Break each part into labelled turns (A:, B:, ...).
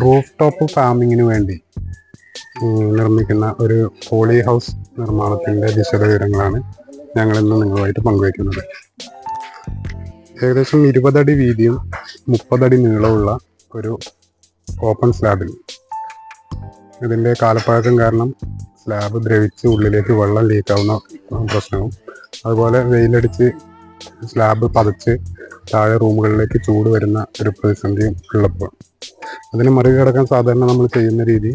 A: Roof top ഫാമിങ്ങിന് വേണ്ടി നിർമ്മിക്കുന്ന ഒരു പോളി ഹൗസ് നിർമ്മാണത്തിന്റെ വിശദവിവരങ്ങളാണ് ഞങ്ങൾ ഇന്ന് നിങ്ങളുമായിട്ട് പങ്കുവയ്ക്കുന്നത്. ഏകദേശം ഇരുപതടി വീതിയും മുപ്പതടി നീളമുള്ള ഒരു ഓപ്പൺ സ്ലാബിൽ. ഇതിന്റെ കാലപ്പഴക്കം കാരണം സ്ലാബ് ദ്രവിച്ച് ഉള്ളിലേക്ക് വെള്ളം ലീക്കാവുന്ന പ്രശ്നവും. അതുപോലെ വെയിലടിച്ച് സ്ലാബ് പതച്ച് താഴെ റൂമുകളിലേക്ക് ചൂട് വരുന്ന ഒരു പ്രതിസന്ധിയും ഉള്ളപ്പോൾ. അതിനെ മറികടക്കാൻ സാധാരണ നമ്മൾ ചെയ്യുന്ന രീതി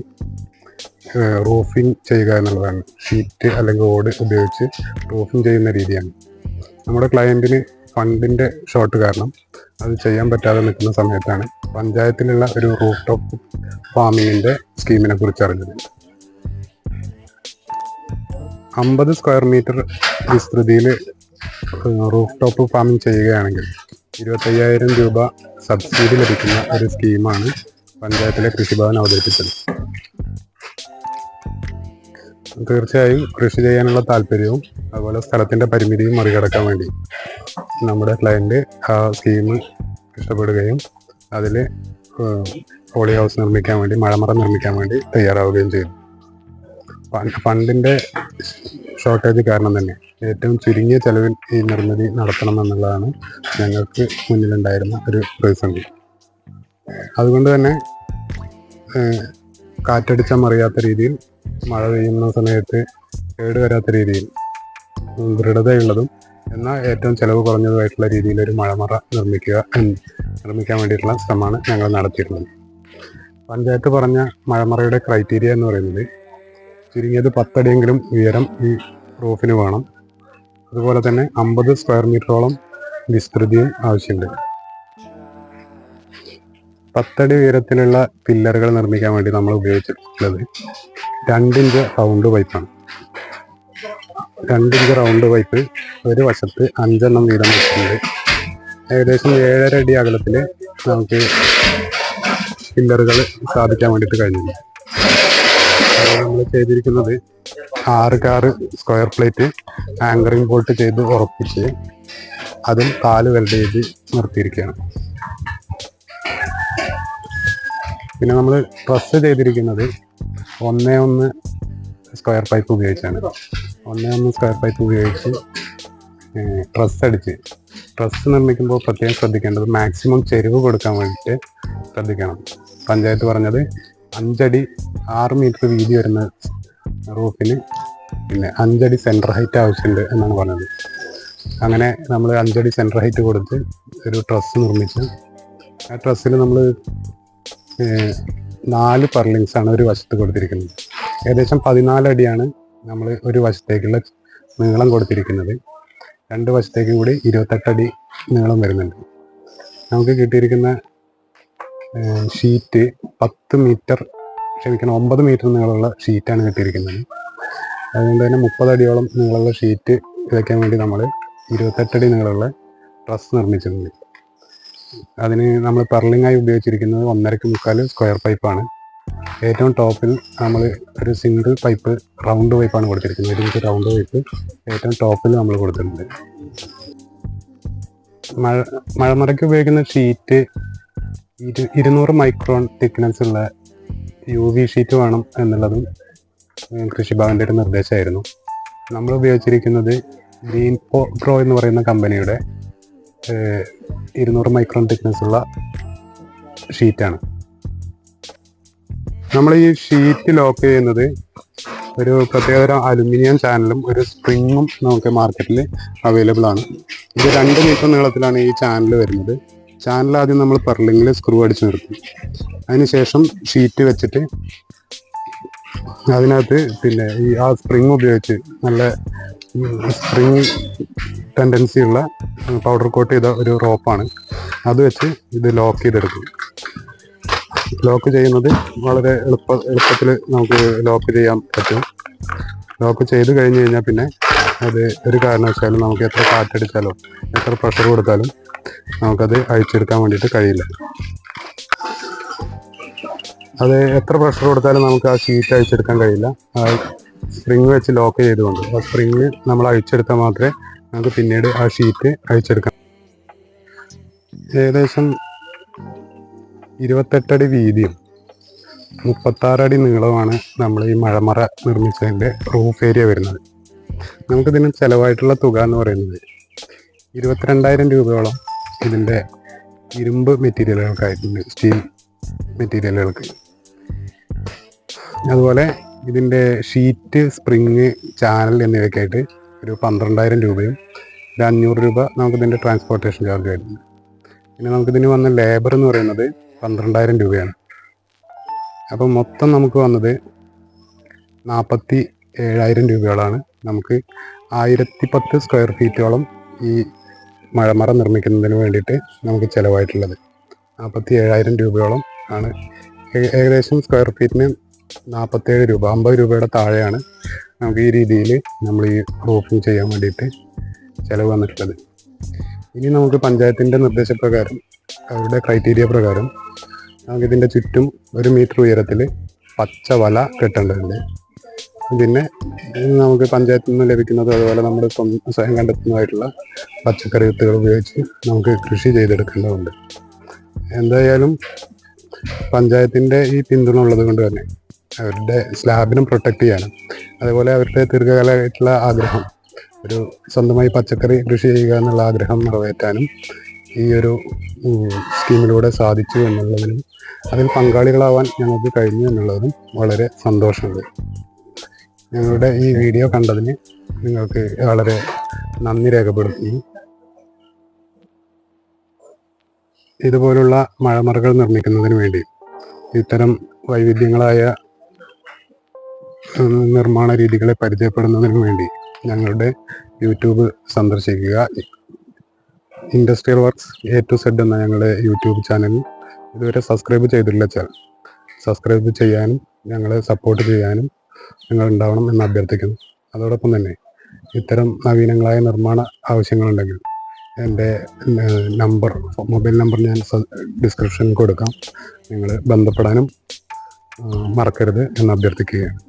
A: റൂഫിങ് ചെയ്യുക എന്നുള്ളതാണ്. ഷീറ്റ് അല്ലെങ്കിൽ ഓട് ഉപയോഗിച്ച് റൂഫിങ് ചെയ്യുന്ന രീതിയാണ്. നമ്മുടെ ക്ലയന്റിന് ഫണ്ടിന്റെ ഷോർട്ട് കാരണം അത് ചെയ്യാൻ പറ്റാതെ നിൽക്കുന്ന സമയത്താണ് പഞ്ചായത്തിലുള്ള ഒരു റൂഫ് ടോപ്പ് ഫാമിങ്ങിന്റെ സ്കീമിനെ കുറിച്ച് അറിഞ്ഞത്. അമ്പത് സ്ക്വയർ മീറ്റർ വിസ്തൃതിയിൽ റൂഫ് ടോപ്പ് ഫാമിംഗ് ചെയ്യുകയാണെങ്കിൽ ഇരുപത്തയ്യായിരം രൂപ സബ്സിഡി ലഭിക്കുന്ന ഒരു സ്കീമാണ് പഞ്ചായത്തിലെ കൃഷിഭവൻ അവതരിപ്പിച്ചത്. തീർച്ചയായും കൃഷി ചെയ്യാനുള്ള താല്പര്യവും അതുപോലെ സ്ഥലത്തിന്റെ പരിമിതിയും മറികടക്കാൻ വേണ്ടി നമ്മുടെ ക്ലയന്റ് ആ സ്കീം ഇഷ്ടപ്പെടുകയും അതിൽ പോളി ഹൗസ് നിർമ്മിക്കാൻ വേണ്ടി മഴമറ നിർമ്മിക്കാൻ വേണ്ടി തയ്യാറാവുകയും ചെയ്തു. ഫണ്ടിന്റെ ഷോർട്ടേജ് കാരണം തന്നെ. ഏറ്റവും ചുരുങ്ങിയ ചെലവിൽ ഈ നിർമ്മിതി നടത്തണം എന്നുള്ളതാണ് ഞങ്ങൾക്ക് മുന്നിലുണ്ടായിരുന്ന ഒരു പ്രതിസന്ധി. അതുകൊണ്ട് തന്നെ കാറ്റടിച്ച മറിയാത്ത രീതിയിൽ മഴ പെയ്യുന്ന സമയത്ത് കേട് വരാത്ത രീതിയിൽ ദൃഢതയുള്ളതും എന്നാൽ ഏറ്റവും ചെലവ് കുറഞ്ഞതുമായിട്ടുള്ള രീതിയിൽ ഒരു മഴമറ നിർമ്മിക്കുക നിർമ്മിക്കാൻ വേണ്ടിയിട്ടുള്ള ശ്രമമാണ് ഞങ്ങൾ നടത്തിയിരുന്നത്. പഞ്ചായത്ത് പറഞ്ഞ മഴമറയുടെ ക്രൈറ്റീരിയ എന്ന് പറയുന്നത് ചുരുങ്ങിയത് പത്തടിയെങ്കിലും ഉയരം ഈ റൂഫിന് വേണം. അതുപോലെ തന്നെ അമ്പത് സ്ക്വയർ മീറ്ററോളം വിസ്തൃതിയും ആവശ്യമുണ്ട്. പത്തടി ഉയരത്തിലുള്ള പില്ലറുകൾ നിർമ്മിക്കാൻ വേണ്ടി നമ്മൾ ഉപയോഗിച്ചിട്ടുള്ളത് രണ്ടിഞ്ച് റൗണ്ട് പൈപ്പാണ് രണ്ടിഞ്ച് റൗണ്ട് പൈപ്പ് ഒരു വശത്ത് അഞ്ചെണ്ണം വീതം വെച്ചിട്ടുണ്ട്. ഏകദേശം ഏഴര അടി അകലത്തിൽ നമുക്ക് പില്ലറുകൾ സ്ഥാപിക്കാൻ വേണ്ടിയിട്ട് കഴിഞ്ഞിട്ടുണ്ട്. നമ്മൾ ചെയ്തിരിക്കുന്നത്. ആറ് കാറ് സ്ക്വയർ പ്ലേറ്റ് ആങ്കറിംഗ് ബോൾട്ട് ചെയ്ത് ഉറപ്പിച്ച് അതിൽ കാൽ വെൽഡ് ചെയ്ത് നിർത്തിയിരിക്കുകയാണ്. പിന്നെ നമ്മൾ ട്രസ് ചെയ്തിരിക്കുന്നത് ഒന്നേ ഒന്ന് സ്ക്വയർ പൈപ്പ് ഉപയോഗിച്ചാണ്. ഒന്നേ ഒന്ന് സ്ക്വയർ പൈപ്പ് ഉപയോഗിച്ച് ട്രസ് അടിച്ച്. ട്രസ് നിർമ്മിക്കുമ്പോൾ പ്രത്യേകം ശ്രദ്ധിക്കേണ്ടത് മാക്സിമം ചെരുവ് കൊടുക്കാൻ വേണ്ടിയിട്ട് ശ്രദ്ധിക്കണം. പഞ്ചായത്ത് പറഞ്ഞത് അഞ്ചടി ആറ് മീറ്റർ വീതി വരുന്ന റൂഫിന് പിന്നെ അഞ്ചടി സെന്റർ ഹൈറ്റ് ആവശ്യമുണ്ട് എന്നാണ് പറഞ്ഞത്. അങ്ങനെ നമ്മൾ അഞ്ചടി സെന്റർ ഹൈറ്റ് കൊടുത്ത് ഒരു ട്രസ് നിർമ്മിച്ച്. ആ ട്രസ്സിൽ നമ്മൾ നാല് പർലിങ്സ് ആണ് ഒരു വശത്ത് കൊടുത്തിരിക്കുന്നത്. ഏകദേശം പതിനാലടിയാണ് നമ്മൾ ഒരു വശത്തേക്കുള്ള നീളം കൊടുത്തിരിക്കുന്നത്. രണ്ട് വശത്തേക്കും കൂടി ഇരുപത്തെട്ടടി നീളം വരുന്നുണ്ട്. നമുക്ക് കിട്ടിയിരിക്കുന്ന ഷീറ്റ് പത്ത് മീറ്റർ ക്ഷമിക്കണം ഒമ്പത് മീറ്റർ നീളമുള്ള ഷീറ്റാണ് കിട്ടിയിരിക്കുന്നത്. അതുകൊണ്ട് തന്നെ മുപ്പതടിയോളം നീളമുള്ള ഷീറ്റ് വയ്ക്കാൻ വേണ്ടി നമ്മൾ ഇരുപത്തെട്ടടി നീളമുള്ള ട്രസ് നിർമ്മിച്ചിട്ടുണ്ട്. അതിന് നമ്മൾ പെർലിങ്ങായി ഉപയോഗിച്ചിരിക്കുന്നത് ഒന്നരക്ക് മുക്കാൽ സ്ക്വയർ പൈപ്പാണ്. ഏറ്റവും ടോപ്പിൽ നമ്മൾ ഒരു സിംഗിൾ പൈപ്പ് റൗണ്ട് പൈപ്പാണ് കൊടുത്തിരിക്കുന്നത്. ഒരു മീറ്റർ റൗണ്ട് പൈപ്പ് ഏറ്റവും ടോപ്പിൽ നമ്മൾ കൊടുത്തിട്ടുണ്ട്. മഴ മഴമറയ്ക്ക് ഉപയോഗിക്കുന്ന ഷീറ്റ് ഇരു ഇരുന്നൂറ് മൈക്രോൺ തിക്നെസ് ഉള്ള യു വി ഷീറ്റ് വേണം എന്നുള്ളതും കൃഷിഭവന്റെ ഒരു നിർദ്ദേശമായിരുന്നു. നമ്മൾ ഉപയോഗിച്ചിരിക്കുന്നത് ഗ്രീൻ പോ പ്രോ എന്ന് പറയുന്ന കമ്പനിയുടെ ഇരുന്നൂറ് മൈക്രോൺ തിക്നെസ് ഉള്ള ഷീറ്റാണ് നമ്മൾ ഈ ഷീറ്റ് ലോക്ക് ചെയ്യുന്നത് ഒരു പ്രത്യേകതരം അലുമിനിയം ചാനലും ഒരു സ്പ്രിങ്ങും നമുക്ക് മാർക്കറ്റിൽ അവൈലബിൾ ആണ്. ഇത് രണ്ട് മീറ്റർ നീളത്തിലാണ് ഈ ചാനൽ വരുന്നത്. ചാനൽ ആദ്യം നമ്മൾ പെർലിങ്ങിൽ സ്ക്രൂ അടിച്ച് നിർത്തും. അതിനുശേഷം ഷീറ്റ് വെച്ചിട്ട് അതിനകത്ത് പിന്നെ ഈ ആ സ്പ്രിങ് ഉപയോഗിച്ച് നല്ല സ്പ്രിങ് ടെൻഡൻസി ഉള്ള പൗഡർ കോട്ട് ചെയ്ത ഒരു റോപ്പാണ് അത് വെച്ച് ഇത് ലോക്ക് ചെയ്തെടുക്കും. ലോക്ക് ചെയ്യുന്നത് വളരെ എളുപ്പ എളുപ്പത്തിൽ നമുക്ക് ലോക്ക് ചെയ്യാൻ പറ്റും. ലോക്ക് ചെയ്ത് കഴിഞ്ഞ് കഴിഞ്ഞാൽ പിന്നെ അത് ഒരു കാരണവശാലും നമുക്ക് എത്ര കാറ്റടിച്ചാലോ എത്ര പ്രഷർ കൊടുത്താലും നമുക്കത് അഴിച്ചെടുക്കാൻ വേണ്ടിയിട്ട് കഴിയില്ല. അത് എത്ര പ്രഷർ കൊടുത്താലും നമുക്ക് ആ ഷീറ്റ് അഴിച്ചെടുക്കാൻ കഴിയില്ല. സ്പ്രിങ് വെച്ച് ലോക്ക് ചെയ്തുകൊണ്ട്. ആ സ്പ്രിങ് നമ്മൾ അഴിച്ചെടുത്താൽ മാത്രമേ നമുക്ക് പിന്നീട് ആ ഷീറ്റ് അഴിച്ചെടുക്കാൻ ഏകദേശം ഇരുപത്തെട്ടടി വീതിയും മുപ്പത്താറടി നീളമാണ് നമ്മൾ ഈ മഴമറ നിർമ്മിച്ചതിന്റെ റൂഫ് ഏരിയ വരുന്നത്. നമുക്കിതിന് ചിലവായിട്ടുള്ള തുക എന്ന് പറയുന്നത് ഇരുപത്തിരണ്ടായിരം രൂപയോളം. ഇതിന്റെ ഇരുമ്പ് മെറ്റീരിയലുകൾക്കായിട്ടുണ്ട് സ്റ്റീൽ മെറ്റീരിയലുകൾക്ക്. അതുപോലെ ഇതിന്റെ ഷീറ്റ് സ്പ്രിങ് ചാനൽ എന്നിവയ്ക്കായിട്ട് ഒരു പന്ത്രണ്ടായിരം രൂപയും ഒരു അഞ്ഞൂറ് രൂപ നമുക്കിതിന്റെ ട്രാൻസ്പോർട്ടേഷൻ ചാർജ് വരുന്നുണ്ട് പിന്നെ നമുക്കിതിന് വന്ന ലേബർ എന്ന് പറയുന്നത് പന്ത്രണ്ടായിരം രൂപയാണ്. അപ്പം മൊത്തം നമുക്ക് വന്നത് നാൽപ്പത്തി ഏഴായിരം രൂപയോളാണ്. നമുക്ക് ആയിരത്തി പത്ത് സ്ക്വയർ ഫീറ്റോളം ഈ മഴമറ നിർമ്മിക്കുന്നതിന് വേണ്ടിയിട്ട് നമുക്ക് ചിലവായിട്ടുള്ളത്. നാൽപ്പത്തി ഏഴായിരം രൂപയോളം ആണ്. ഏകദേശം സ്ക്വയർ ഫീറ്റിന് നാൽപ്പത്തേഴ് രൂപ അമ്പത് രൂപയുടെ താഴെയാണ് നമുക്ക് ഈ രീതിയിൽ നമ്മൾ ഈ റൂഫിങ് ചെയ്യാൻ വേണ്ടിയിട്ട് ചിലവ് വന്നിട്ടുള്ളത്. ഇനി നമുക്ക് പഞ്ചായത്തിന്റെ നിർദ്ദേശപ്രകാരം അവരുടെ ക്രൈറ്റീരിയ പ്രകാരം നമുക്കിതിന്റെ ചുറ്റും ഒരു മീറ്റർ ഉയരത്തിൽ പച്ച വല കെട്ടേണ്ടതുണ്ട്. പിന്നെ നമുക്ക് പഞ്ചായത്തിൽ നിന്ന് ലഭിക്കുന്നത് അതുപോലെ നമ്മൾ സ്വയം കണ്ടെത്തുന്നതായിട്ടുള്ള പച്ചക്കറി വിത്തുകൾ ഉപയോഗിച്ച് നമുക്ക് കൃഷി ചെയ്തെടുക്കേണ്ടതുണ്ട്. എന്തായാലും പഞ്ചായത്തിന്റെ ഈ പിന്തുണ ഉള്ളത് കൊണ്ട് തന്നെ അവരുടെ സ്ലാബിനും പ്രൊട്ടക്ട് ചെയ്യാനും അതുപോലെ അവരുടെ ദീർഘകാലമായിട്ടുള്ള ആഗ്രഹം ഒരു സ്വന്തമായി പച്ചക്കറി കൃഷി ചെയ്യുക എന്നുള്ള ആഗ്രഹം നിറവേറ്റാനും ഈ ഒരു സ്കീമിലൂടെ സാധിച്ചു എന്നുള്ളതിനും അതിൽ പങ്കാളികളാവാൻ ഞങ്ങൾക്ക് കഴിഞ്ഞു എന്നുള്ളതും വളരെ സന്തോഷമുണ്ട്. ഞങ്ങളുടെ ഈ വീഡിയോ കണ്ടതിന് നിങ്ങൾക്ക് വളരെ നന്ദി രേഖപ്പെടുത്തി. ഇതുപോലുള്ള മഴമറകൾ നിർമ്മിക്കുന്നതിന് വേണ്ടി ഇത്തരം വൈവിധ്യങ്ങളായ നിർമ്മാണ രീതികളെ പരിചയപ്പെടുന്നതിന് വേണ്ടി ഞങ്ങളുടെ യൂട്യൂബ് സന്ദർശിക്കുക. Industrial works A to Z എന്ന ഞങ്ങളുടെ യൂട്യൂബ് ചാനൽ ഇതുവരെ സബ്സ്ക്രൈബ് ചെയ്തിട്ടില്ല സബ്സ്ക്രൈബ് ചെയ്യാനും ഞങ്ങളെ സപ്പോർട്ട് ചെയ്യാനും നിങ്ങൾ ഉണ്ടാവണം എന്ന് അഭ്യർത്ഥിക്കുന്നു. അതോടൊപ്പം തന്നെ ഇത്തരം നവീനങ്ങളായ നിർമ്മാണ ആവശ്യങ്ങളുണ്ടെങ്കിൽ എന്റെ നമ്പർ മൊബൈൽ നമ്പർ ഞാൻ ഡിസ്ക്രിപ്ഷനിൽ കൊടുക്കാം. നിങ്ങൾ ബന്ധപ്പെടാനും മറക്കരുത് എന്ന് അഭ്യർത്ഥിക്കുകയാണ്.